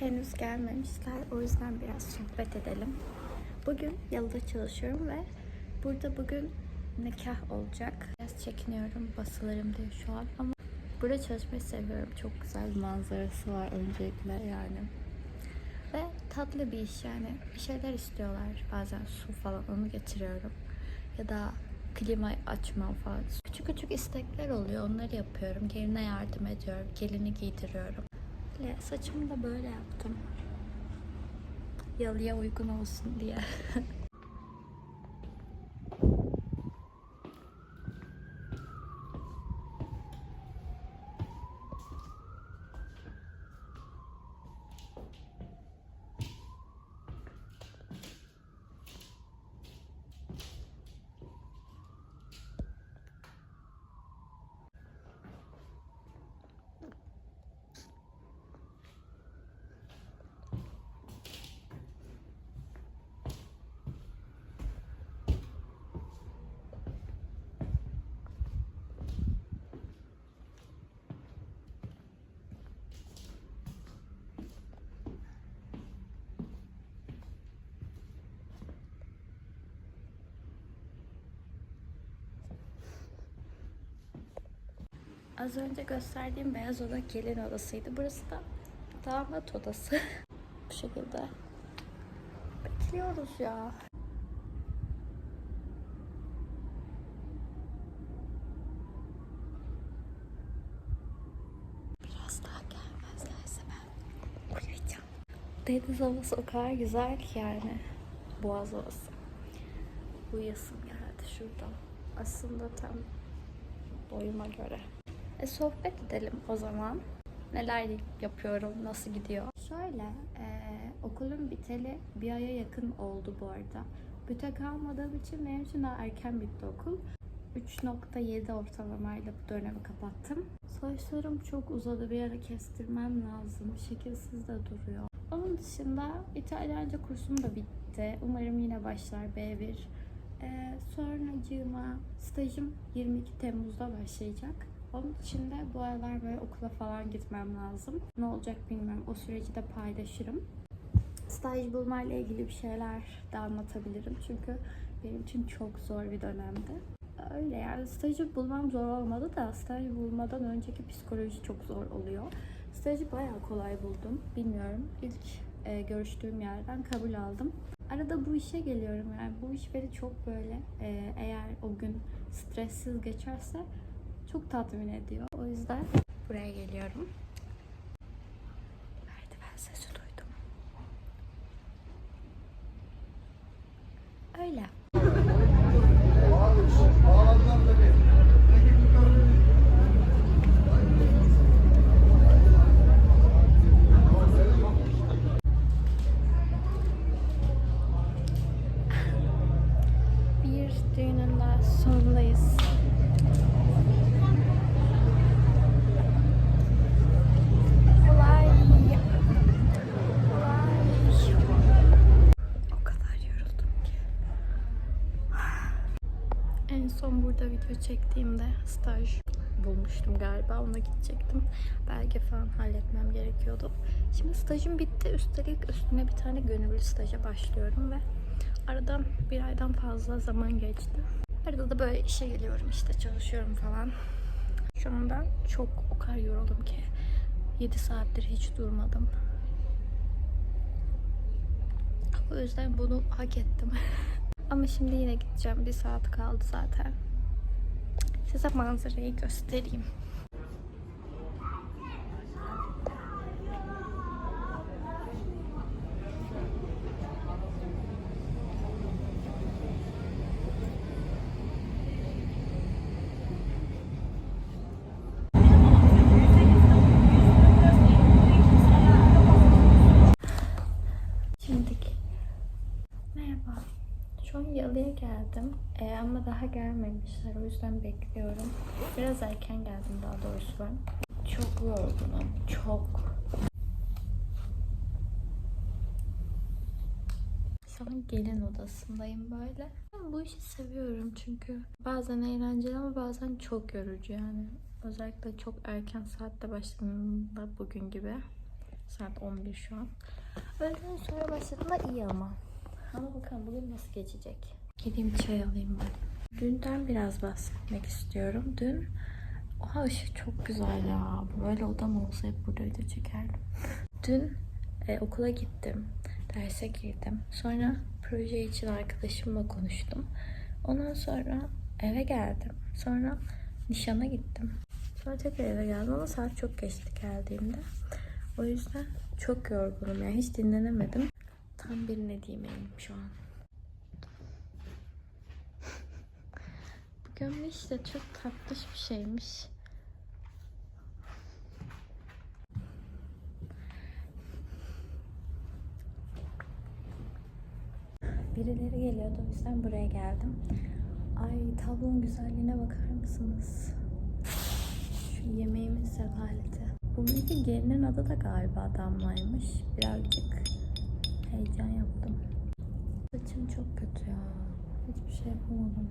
henüz gelmemişler. O yüzden biraz sohbet edelim. Bugün yalıda çalışıyorum ve burada bugün nikah olacak. Biraz çekiniyorum basılırım diye şu an ama burada çalışmayı seviyorum. Çok güzel bir manzarası var öncelikle yani. Ve tatlı bir iş yani. Bir şeyler istiyorlar. Bazen su falan onu getiriyorum. Ya da klima açmam falan. Küçük küçük istekler oluyor. Onları yapıyorum. Geline yardım ediyorum. Gelini giydiriyorum. Böyle saçımı da böyle yaptım. Yalıya uygun olsun diye. Az önce gösterdiğim beyaz oda gelin odasıydı. Burası da damat odası. Bu şekilde. Bekliyoruz ya. Biraz daha gelmezlerse ben uyuyacağım. Deniz havası o kadar güzel ki yani. Boğaz havası. Uyuyasım geldi şurada. Aslında tam boyuma göre. E, sohbet edelim o zaman. Neler yapıyorum, nasıl gidiyor? Şöyle, e, okulun biteli bir aya yakın oldu bu arada. Büte kalmadığım için benim için daha erken bitti okul. 3.7 ortalamayla bu dönemi kapattım. Saçlarım çok uzadı. Bir ara kestirmem lazım. Şekilsiz de duruyor. Onun dışında İtalyanca kursum da bitti. Umarım yine başlar B1. Ee, sonracığıma stajım 22 Temmuz'da başlayacak. Onun için de bu aralar böyle okula falan gitmem lazım. Ne olacak bilmiyorum. O süreci de paylaşırım. Staj bulmayla ilgili bir şeyler de anlatabilirim. Çünkü benim için çok zor bir dönemdi. Öyle yani stajı bulmam zor olmadı da staj bulmadan önceki psikoloji çok zor oluyor. Stajı bayağı kolay buldum. Bilmiyorum. İlk e, görüştüğüm yerden kabul aldım. Arada bu işe geliyorum yani bu iş beni çok böyle e, eğer o gün stressiz geçerse çok tatmin ediyor. O yüzden buraya geliyorum. Merdiven sesi duydum. Öyle. Son burada video çektiğimde staj bulmuştum galiba. Ona gidecektim. Belge falan halletmem gerekiyordu. Şimdi stajım bitti. Üstelik üstüne bir tane gönüllü staja başlıyorum ve aradan bir aydan fazla zaman geçti. Arada da böyle işe geliyorum işte çalışıyorum falan. Şu anda çok o kadar yoruldum ki 7 saattir hiç durmadım. O yüzden bunu hak ettim. Ama şimdi yine gideceğim. Bir saat kaldı zaten. Size manzarayı göstereyim. Şimdilik. Merhaba. Şu an yalıya geldim Ee, ama daha gelmemişler o yüzden bekliyorum. Biraz erken geldim daha doğrusu ben. Çok yorgunum, çok. Şu an gelin odasındayım böyle. Ben bu işi seviyorum çünkü bazen eğlenceli ama bazen çok yorucu yani. Özellikle çok erken saatte başladığımda bugün gibi. Saat 11 şu an. Öğleden sonra başladığında iyi ama. Ama bakalım bugün nasıl geçecek. Gideyim çay alayım ben. Dünden biraz bahsetmek istiyorum. Dün Oha ışık çok güzel ya. Böyle odam olsa hep burada video çekerdim. Dün e, okula gittim. Derse girdim. Sonra proje için arkadaşımla konuştum. Ondan sonra eve geldim. Sonra nişana gittim. Sonra tekrar eve geldim ama saat çok geçti geldiğimde. O yüzden çok yorgunum yani hiç dinlenemedim. Tam bir ne diyeyim şu an. Bu gömleği de çok tatlış bir şeymiş. Birileri geliyordu o yüzden buraya geldim. Ay tablonun güzelliğine bakar mısınız? Şu yemeğimin sefaleti. Bu mülkün gelinin adı da galiba Damla'ymış. Birazcık heyecan yaptım. Saçım çok kötü ya. Hiçbir şey yapamadım.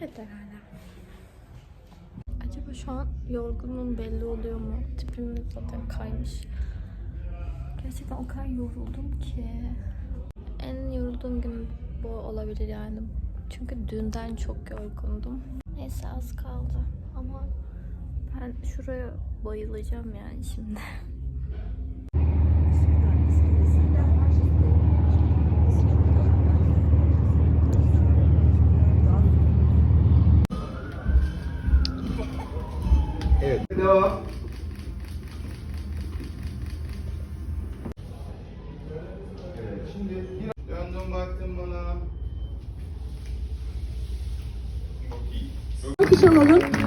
Gelmediler hala. Acaba şu an yorgunluğum belli oluyor mu? Tipim zaten kaymış. Gerçekten o kadar yoruldum ki. En yorulduğum gün bu olabilir yani. Çünkü dünden çok yorgundum. Neyse az kaldı. Ama ben şuraya bayılacağım yani şimdi. Evet. Devam. Evet. Şimdi bir döndüm baktım bana. Çok iyi. Alkış alalım.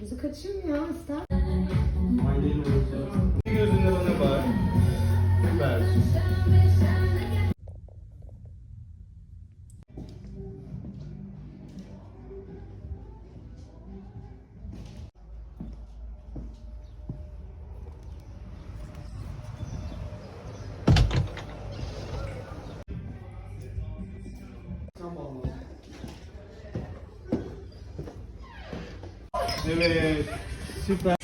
Müzik açayım ya ister. Gözünde Evet. Süper.